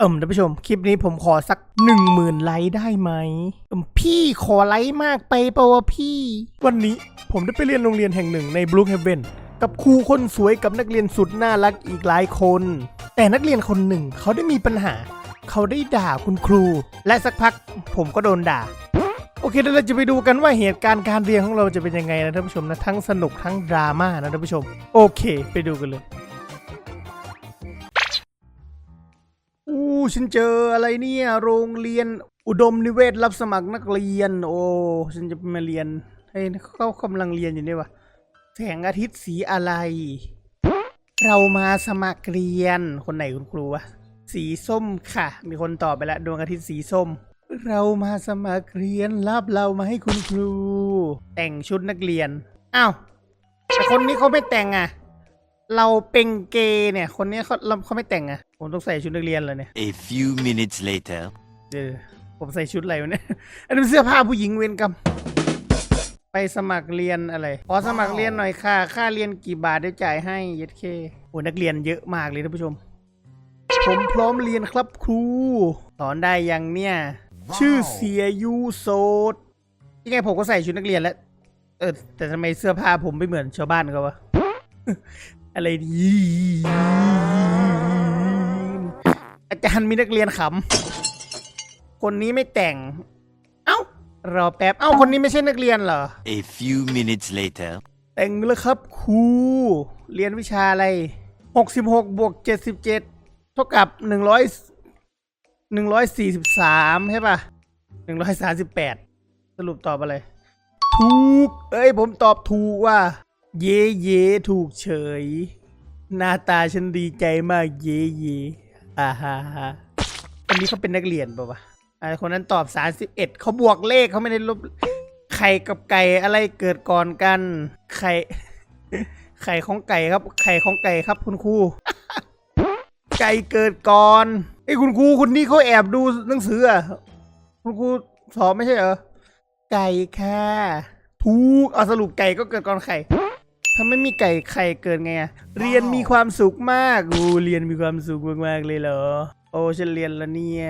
เอิมท่านผู้ชม คลิปนี้ผมขอสักหนึ่งหมื่นไลค์ได้ไหมเอิ่มพี่ขอไลค์มากไปเปล่าวะพี่ วันนี้ผมได้ไปเรียนโรงเรียนแห่งหนึ่งในบลูเฮเวนกับครูคนสวยกับนักเรียนสุดน่ารักอีกหลายคน แต่นักเรียนคนหนึ่งเขาได้มีปัญหา เขาได้ด่าคุณครู และสักพักผมก็โดนด่า โอเคเดี๋ยวเราจะไปดูกันว่าเหตุการณ์การเรียนของเราจะเป็นยังไงนะท่านผู้ชมนะทั้งสนุกทั้งดราม่านะท่านผู้ชม โอเค ไปดูกันเลย ฉันเจออะไรเนี่ย โรงเรียนอุดมนิเวศรับสมัครนักเรียน โอ้ฉันจะมาเรียนเฮ้ยเขากำลังเรียนอยู่นี่วะแสงอาทิตย์สีอะไร เรามาสมัครเรียนคนไหนคุณครูวะสีส้มค่ะ มีคนตอบไปแล้วดวงอาทิตย์สีส้ม เรามาสมัครเรียนรับเรามาให้คุณครู แต่งชุดนักเรียนอ้าวแต่คนนี้เขาไม่แต่งอะ เราเป็นเกย์เนี่ย คนนี้เขาเราเขาไม่แต่งอะ ผมต้องใส่ชุดนักเรียนเลยเนี่ย A few minutes later. เออผมใส่ชุดอะไรวะเนี่ย อันนี้เป็นเสื้อผ้าผู้หญิงเวรกรรมไปสมัครเรียนอะไร ขอสมัครเรียนหน่อยค่ะ ค่าเรียนกี่บาทเดี๋ยวจ่ายให้เย็ดเคโอ้นักเรียนเยอะมากเลยท่านผู้ชม ผมพร้อมเรียนครับครู สอนได้ยังเนี่ย ชื่อเสียยูโซดยังไงผมก็ใส่ชุดนักเรียนแล้ว เออ แต่ทำไมเสื้อผ้าผมไม่เหมือนชาวบ้านเขาวะ อะไรดี อาจารย์มีนักเรียนขำ คนนี้ไม่แต่ง เอ้ารอแป๊บ เอ้าคนนี้ไม่ใช่นักเรียนเหรอ A few minutes later. แต่งแล้วครับครู เรียนวิชาอะไรหกสิบหกบวกเจ็ดสิบเจ็ดเท่ากับหนึ่งร้อยหนึ่งร้อยสี่สิบสามใช่ป่ะหนึ่งร้อยสามสิบแปดสรุปตอบอะไร ถูก เอ้ย ผมตอบถูกว่า เย่เย่ถูกเฉย หน้าตาฉันดีใจมากเย่เย่ อ่าฮ่าฮ่าคนนี้เขาเป็นนักเรียนป่าวะไอคนนั้นตอบสามสิบเอ็ดเขาบวกเลขเขาไม่ได้ลบไข่กับไก่อะไรเกิดก่อนกันไข่ไข่ของไก่ครับ ไข่ของไก่ครับ คุณครูไก่เกิดก่อนไอ้คุณครูคุณนี่เขาแอบดูหนังสืออะคุณครูสอบไม่ใช่เหรอไก่ค่ะถูกเอาสรุปไก่ก็เกิดก่อนไข่ ถ้าไม่มีไก่ไข่เกิดไงอะเรียนมีความสุขมากอูเรียนมีความสุขมากๆเลยเหรอ โอ้ฉันเรียนแล้วเนี่ย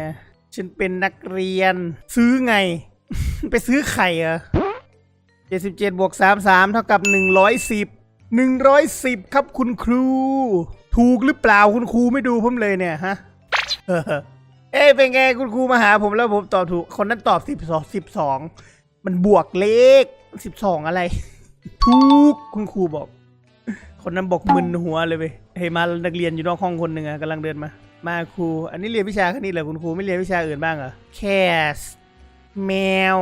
ฉันเป็นนักเรียน ซื้อไง ไปซื้อไข่เหรอเจ็ดสิบเจ็ดบวกสามสามเท่ากับหนึ่งร้อยสิบหนึ่งร้อยสิบครับคุณครู ถูกหรือเปล่าคุณครูไม่ดูผมเลยเนี่ยฮะเอ้ยเป็นไงคุณครูมาหาผมแล้วผมตอบถูก คนนั้นตอบสิบสองสิบสองมันบวกเลขสิบสองอะไร ถูกคุณครูบอก คนนั้นบอกมึนหัวเลยเว้ยเฮ้มานักเรียนอยู่นอกห้องคนหนึ่งอะกำลังเดินมา มาครู อันนี้เรียนวิชาแค่นี้เหรอคุณครูไม่เรียนวิชาอื่นบ้างเหรอแคสแมว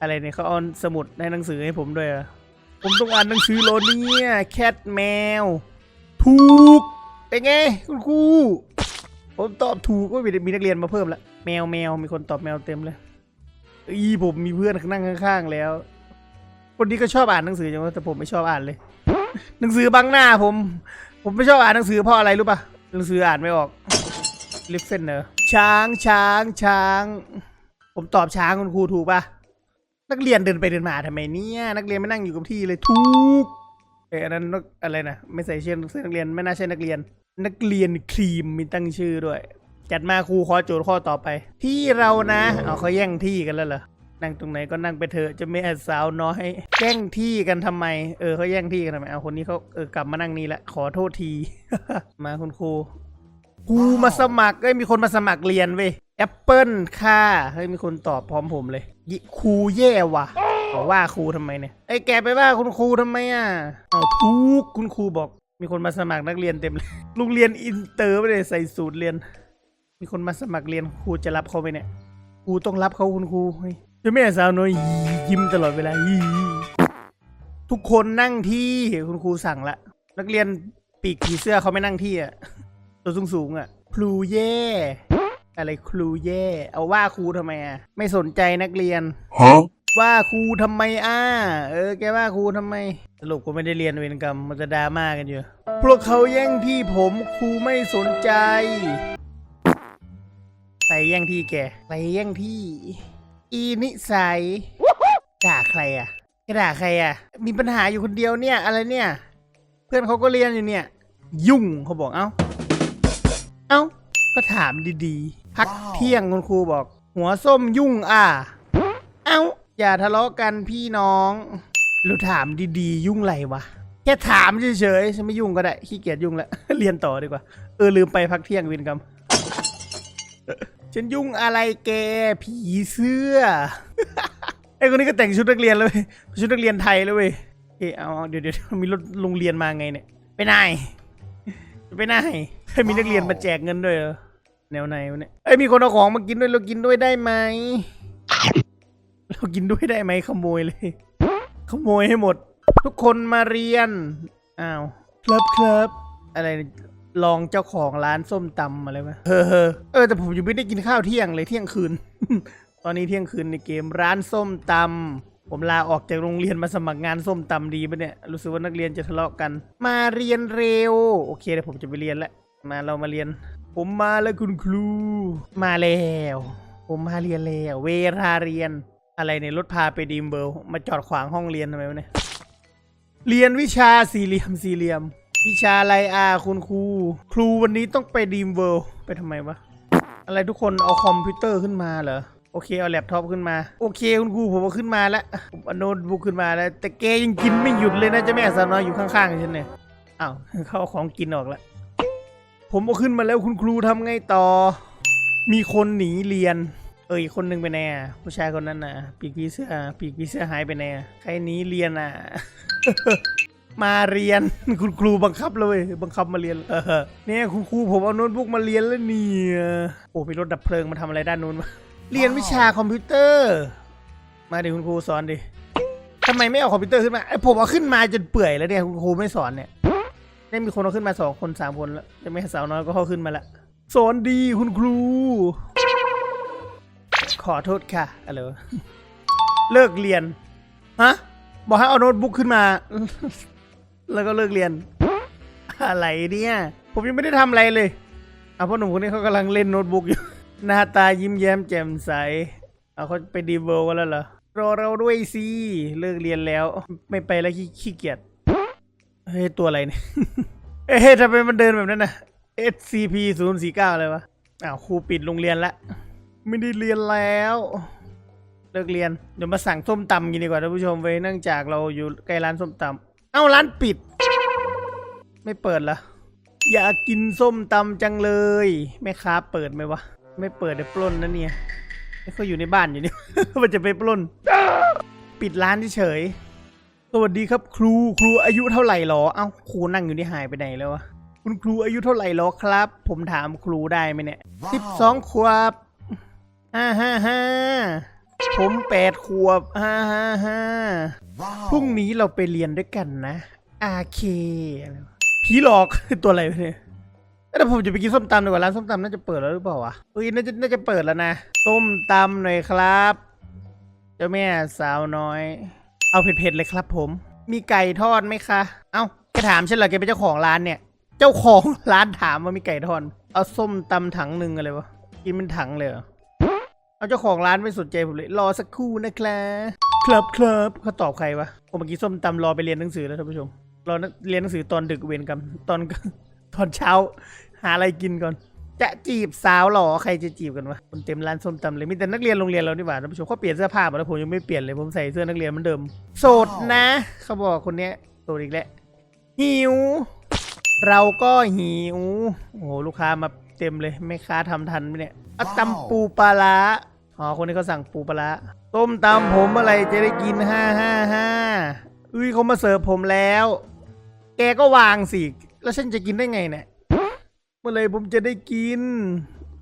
อะไรเนี่ยเขาเอาสมุดในหนังสือให้ผมด้วยเหรอะผมต้องอ่านหนังสือโลเนี่ยแคทแมว ถูกเป็นไงคุณครูผมตอบถูกก็มีมีนักเรียนมาเพิ่มละแมวแมวมีคนตอบแมวเต็มเลยอีผมมีเพื่อนนั่งข้างๆแล้ว คนนี้ก็ชอบอ่านหนังสือจังว่าแต่ผมไม่ชอบอ่านเลย หนังสือบังหน้าผม ผมไม่ชอบอ่านหนังสือเพราะอะไรรู้ปะหนังสืออ่านไม่ออกลิฟเฟนเนอร์ช้างช้างช้าง ผมตอบช้างคุณครูถูกปะนักเรียนเดินไปเดินมาทำไมเนี่ยนักเรียนไม่นั่งอยู่กับที่เลยทุกเอ้ยอันนั้นอะไรนะไม่ใส่เชือกเสื้อนักเรียนไม่น่าใช่นักเรียน นักเรียนครีมมีตั้งชื่อด้วย จัดมาครูขอโจทย์ข้อต่อไป ที่เรานะเอาเขาแย่งที่กันแล้วเหรอ นั่งตรงไหนก็นั่งไปเถอะจะไม่แอดสาวน้อยแย่งที่กันทำไม เออเขาแย่งที่กันทำไมเอาคนนี้เขาเออกลับมานั่งนี่แหละขอโทษที มาคุณครูครูมาสมัครเอ้ยมีคนมาสมัครเรียนเว้ยแอปเปิลค่ะเฮ้ยมีคนตอบพร้อมผมเลยยิครูแย่ว่ะบอกว่าครูทำไมเนี่ยไอ้แกไปว่าคุณครูทำไมอะเอาทุกคุณครูบอก มีคนมาสมัครนักเรียนเต็มเลยโรงเรียนอินเตอร์ไม่ได้ใส่สูตรเรียน มีคนมาสมัครเรียนครูจะรับเขาไหมเนี่ยครูต้องรับเขาคุณครูเฮ้ย เจะแม่สาวน้อยยิ้มตลอดเวลาทุกคนนั่งที่คุณครูสั่งละ นักเรียนปีกผีเสื้อเขาไม่นั่งที่อะ ตัวสูงสูงๆอะ ครูแย่อะไรครูแย่เอาว่าครูทำไมอะ ไม่สนใจนักเรียน Huh? ว่าครูทำไมอ่าเออ แกว่าครูทำไม สรุปกูไม่ได้เรียนเวรกรรมมันจะดราม่ากันอยู่ พวกเขาแย่งที่ผมครูไม่สนใจใครแย่งที่แกใครแย่งที่ อีนิสัยด่าใครอะด่าใครอะ มีปัญหาอยู่คนเดียวเนี่ย อะไรเนี่ย เพื่อนเขาก็เรียนอยู่เนี่ย ยุ่งเขาบอกเอ้า เอ้า ก็ถามดีๆ พักเที่ยงคุณครูบอก หัวส้มยุ่งอะ เอ้า อย่าทะเลาะกันพี่น้องเราถามดีๆ ยุ่งไรวะ แค่ถามเฉยๆฉันไม่ยุ่งก็ได้ขี้เกียจยุ่งแล้วเรียนต่อดีกว่า เออลืมไปพักเที่ยงวินกรรม ฉันยุ่งอะไรแกผีเสื้อไอ้คนนี้ก็แต่งชุดนักเรียนเลยชุดนักเรียนไทยเลยเว้ยเออาเอาเดี๋ยวเดี๋ยวมีรถโรงเรียนมาไงเนี่ยไปไหนไปไหนให้มีนักเรียนมาแจกเงินด้วยเหรอแนวไหนวะเนี่ยเอ้มีคนเอาของมากินด้วยเรากินด้วยได้ไหมเรากินด้วยได้ไหมขโมยเลย ขโมยให้หมด ทุกคนมาเรียนอ้าวครับครับอะไร ลองเจ้าของร้านส้มตำอะไรวะเออเออแต่ผมยังไม่ได้กินข้าวเที่ยงเลยเที่ยงคืน ตอนนี้เที่ยงคืนในเกมร้านส้มตำผมลาออกจากโรงเรียนมาสมัครงานส้มตำดีปะเนี่ยรู้สึกว่านักเรียนจะทะเลาะกัน มาเรียนเร็ว โอเคเดี๋ยวผมจะไปเรียนแล้วมาเรามาเรียน ผมมาแล้วคุณครู มาแล้ว ผมมาเรียนแล้วเวลาเรียน อะไรเนี่ยรถพาไปดีมเบลมาจอดขวางห้องเรียนทำไมวะเนี่ยเรียนวิชาสี่เหลี่ยมสี่เหลี่ยม วิชาไรอะคุณครู ครูวันนี้ต้องไปดีมเวิลด์ไปทำไมวะ อะไรทุกคนเอาคอมพิวเตอร์ขึ้นมาเหรอ โอเค เอาแล็ปท็อปขึ้นมา โอเค คุณครูผมเอาขึ้นมาแล้วผมเอาโน้ตบุ๊กขึ้นมาแล้ว แต่แกยังกินไม่หยุดเลยนะเจ้าแม่สาวน้อยอยู่ข้างๆฉันเนี่ยอ้าวเขาเอาของกินออกแล้วผมเอาขึ้นมาแล้วคุณครูทำไงต่อ มีคนหนีเรียน เอออีกคนหนึ่งไปไหนอะผู้ชายคนนั้นน่ะ ปีกผีเสื้อปีกผีเสื้อหายไปไหนอะใครหนีเรียนอะ มาเรียน คุณครูบังคับเลยบังคับมาเรียนเออเนี่ยคุณครูผมเอาโน้ตบุ๊กมาเรียนแล้วเนี่ยโอ้มีรถดับเพลิงมาทำอะไรด้านนู้นวะเรียนวิชาคอมพิวเตอร์ มาดิคุณครูสอนดิทำไมไม่เอาคอมพิวเตอร์ขึ้นมาไอผมเอาขึ้นมาจนเปื่อยแล้วเนี่ยคุณครูไม่สอนเนี่ยได้มีคนเอาขึ้นมาสองคนสามคนแล้วจะไม่ให้สาวน้อยก็เข้าขึ้นมาละสอนดีคุณครู ขอโทษค่ะอะไรเลิกเรียนฮะบอกให้เอาโน้ตบุ๊กขึ้นมา แล้วก็เลิกเรียน อะไรเนี่ย ผมยังไม่ได้ทำอะไรเลยเอาพ่อหนุ่มคนนี้เขากำลังเล่นโน้ตบุ๊กอยู่ หน้าตายิ้มแย้มแจ่มใสเอาเขาไปดีเวลกันแล้วเหรอรอเราด้วยสิเลิกเรียนแล้ว ไม่ไปแล้วขี้ขี้เกียจเฮ้ยตัวอะไรเนี่ยเฮ้ยทำไมมันเดินแบบนั้นนะ SCP 0 4 9เลยวะอ้าวครูปิดโรงเรียนละไม่ได้เรียนแล้วเลิกเรียนเดี๋ยวมาสั่งส้มตำกินดีกว่าท่านผู้ชมไว้เนื่องจากเราอยู่ใกล้ร้านส้มตำ เอ้าร้านปิด ไม่เปิดละอยากกินส้มตำจังเลยแม่ค้าเปิดไหมวะ ไม่เปิดเดี๋ยวปล้นนะเนี่ยเขาอยู่ในบ้านอยู่นี่มันจะไปปล้น ปิดร้านเฉยสวัสดีครับครูครูอายุเท่าไหร่หรอ เอ้าครูนั่งอยู่นี่หายไปไหนแล้ววะคุณครูอายุเท่าไหร่หรอครับ ผมถามครูได้ไหมเนี่ยสิบสองขวบฮ่าฮ่าฮ่า ผมแปดขวบฮ่าฮ่าฮ่าพรุ่งนี้เราไปเรียนด้วยกันนะ อาเคอะไรวะผีหลอกตัวอะไรวะเนี่ยแต่ผมจะไปกินส้มตำดีกว่าร้านส้มตำน่าจะเปิดแล้วหรือเปล่าวะเฮ้ยน่าจะน่าจะเปิดแล้วนะส้มตำหน่อยครับ เจ้าแม่สาวน้อย เอาเผ็ดๆเลยครับ ผม มีไก่ทอดไหมคะ เอ้าแกถามฉันเหรอแกเป็นเจ้าของร้านเนี่ย เจ้าของร้านถามว่ามีไก่ทอด เอาส้มตำถังหนึ่งอะไรวะกินเป็นถังเลยเหรอ เอาเจ้าของร้านไม่สนใจผมเลย รอสักครู่นะครับครับครับเขาตอบใครวะผมเมื่อกี้ส้มตำรอไปเรียนหนังสือแล้วท่านผู้ชมรอเรียนหนังสือตอนดึกเวรกรรมตอนตอนเช้า หาอะไรกินก่อน จะจีบสาวหรอใครจะจีบกันวะคนเต็มร้านส้มตำเลยมีแต่นักเรียนโรงเรียนเรานี่หว่าท่านผู้ชมเขาเปลี่ยนเสื้อผ้าหมดแล้วผมยังไม่เปลี่ยนเลยผมใส่เสื้อนักเรียนเหมือนเดิม โสดนะเขาบอกคนเนี้ยโสดอีกแล้วหิว เราก็หิวโอ้โหลูกค้ามาเต็มเลยแม่ค้าทำทันไหมเนี่ยอาตำปูปลาร้า อ๋อ คนนี้เขาสั่งปูปลาต้มตำผมเมื่อไรจะได้กินห้าห้าห้าอุ้ยเขามาเสิร์ฟผมแล้ว แกก็วางสิ แล้วฉันจะกินได้ไงเนี่ยเมื่อไรผมจะได้กิน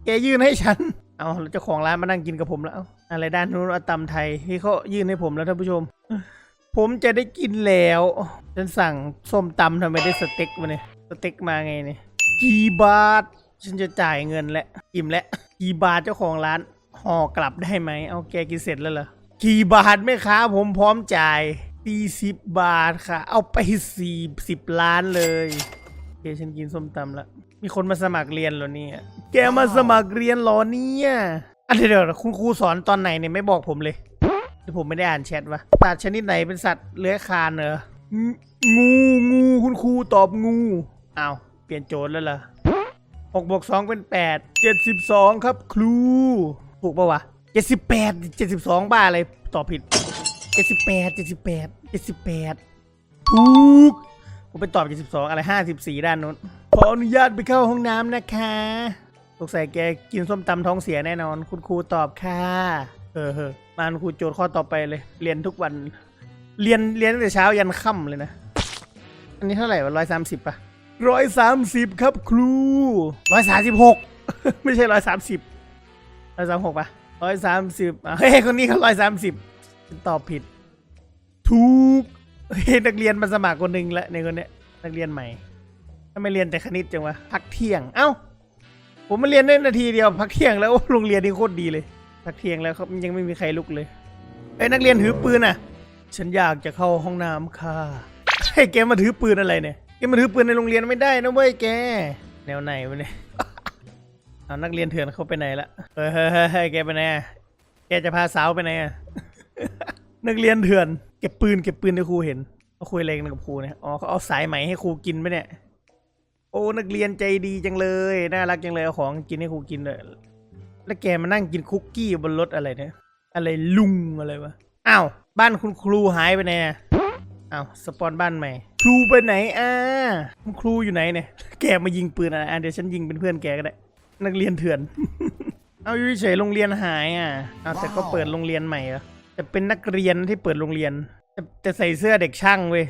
แกยื่นให้ฉัน เอาเจ้าของร้านมานั่งกินกับผมแล้ว อะไรด้านนู้นอาตำไทยที่เขายื่นให้ผมแล้วท่านผู้ชม ผมจะได้กินแล้ว ฉันสั่งส้มตำทำไมได้สเต็กมาเนี่ย สเต็กมาไงเนี่ย กี่บาท ฉันจะจ่ายเงินแล้วอิ่มแล้วกี่บาทเจ้าของร้าน ห่อกลับได้ไหมเอาแกกินเสร็จแล้วเหรอกี่บาทไหมคะผมพร้อมจ่ายสี่สิบบาทค่ะ เอาไปสี่สิบล้านเลยเคฉันกินส้มตำแล้วมีคนมาสมัครเรียนเหรอเนี่ย แกมาสมัครเรียนเหรอเนี่ยอันเดี๋ยวคุณครูสอนตอนไหนเนี่ยไม่บอกผมเลยที่ผมไม่ได้อ่านแชทวะสัตว์ชนิดไหนเป็นสัตว์เลื้อยคลานเหรองูงูคุณครูตอบงูอ้าวเปลี่ยนโจทย์แล้วเหรอหกบวกสองเป็นแปดเจ็ดสิบสองครับครู ถูกปะวะเจ็ดสิบแปดเจ็ดสิบสองบ้าอะไรตอบผิดเจ็ดสิบแปดเจ็ดสิบแปดเจ็ดสิบแปดถูกผมไปตอบเจ็ดสิบสองอะไรห้าสิบสี่ด้านนู้นขออนุญาตไปเข้าห้องน้ำนะคะสงสัยแกกินส้มตำท้องเสียแน่นอน คุณครูตอบค่ะ เออเออมาคุณครูโจทย์ข้อต่อไปเลย เรียนทุกวัน เรียนเรียนตั้งแต่เช้ายันค่ำเลยนะ อันนี้เท่าไหร่วะร้อยสามสิบป่ะร้อยสามสิบครับครูร้อยสามสิบหกไม่ใช่ร้อยสามสิบ ร้อยสามหกป่ะร้อยสามสิบเฮ้ยคนนี้เขาร้อยสามสิบตอบผิด ถูกเฮ้ยนักเรียนมาสมัครคนหนึ่งละในคนเนี้ยนักเรียนใหม่ทำไมเรียนแต่คณิตจังวะพักเที่ยง เอ้า ผมมาเรียนได้นาทีเดียวพักเที่ยงแล้วโรงเรียนนี่โคตรดีเลย พักเที่ยงแล้วครับยังไม่มีใครลุกเลยไอ้ยนักเรียนถือปืนอะ ฉันอยากจะเข้าห้องน้ำค่ะให้แกมาถือปืนอะไรเนี่ยแกมาถือปืนในโรงเรียนไม่ได้นะเว้ยแก แนวไหนวะเนี่ย เอานักเรียนเถื่อนเขาไปไหนละเฮ้ยเฮ้ยเฮ้ยเฮ้ยแกไปไหนอะแกจะพาสาวไปไหนอะ นักเรียนเถื่อน เก็บปืนเก็บปืนให้ครูเห็นเขาคุยอะไรกันกับครูเนี่ย อ๋อเขาเอาสายไหมให้ครูกินไหมเนี่ย โอ้นักเรียนใจดีจังเลย น่ารักจังเลยเอาของกินให้ครูกินเลยแล้วแกมานั่งกินคุกกี้บนรถอะไรเนี่ย อะไรลุงอะไรวะ อ้าวบ้านคุณครูหายไปไหนอะอ้าวสปอนบ้านใหม่ ครูไปไหนอะคุณครูอยู่ไหนเนี่ย แกมายิงปืนอะไรอะเดี๋ยวฉันยิงเป็นเพื่อนแกก็ได้ นักเรียนเถื่อน เอาอยู่เฉยโรงเรียนหายอะเอาแต่ก็เปิดโรงเรียนใหม่เหรอแต่เป็นนักเรียนที่เปิดโรงเรียนแต่แต่ใส่เสื้อเด็กช่างเว้ย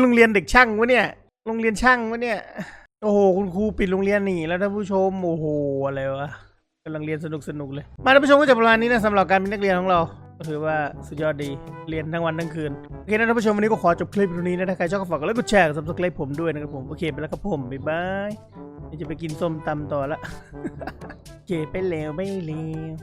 โรงเรียนเด็กช่างวะเนี่ย โรงเรียนช่างวะเนี่ย โอ้โหคุณครูปิดโรงเรียนหนีแล้วท่านผู้ชมโอ้โหอะไรวะ กำลังเรียนสนุกสนุกเลย มาท่านผู้ชมก็จะประมาณนี้นะสำหรับการเป็นนักเรียนของเราก็ถือว่าสุดยอดดีเรียนทั้งวันทั้งคืนโอเคนะท่านผู้ชมวันนี้ก็ขอจบคลิปตรงนี้นะถ้าใครชอบก็ฝากกดไลค์กดแชร์กด subscribe ผมด้วยนะครับผมโอเคไปแล้วครับผมบ๊ายบายจะไปกินส้มตำต่อละโอเคไปแล้วไม่เลว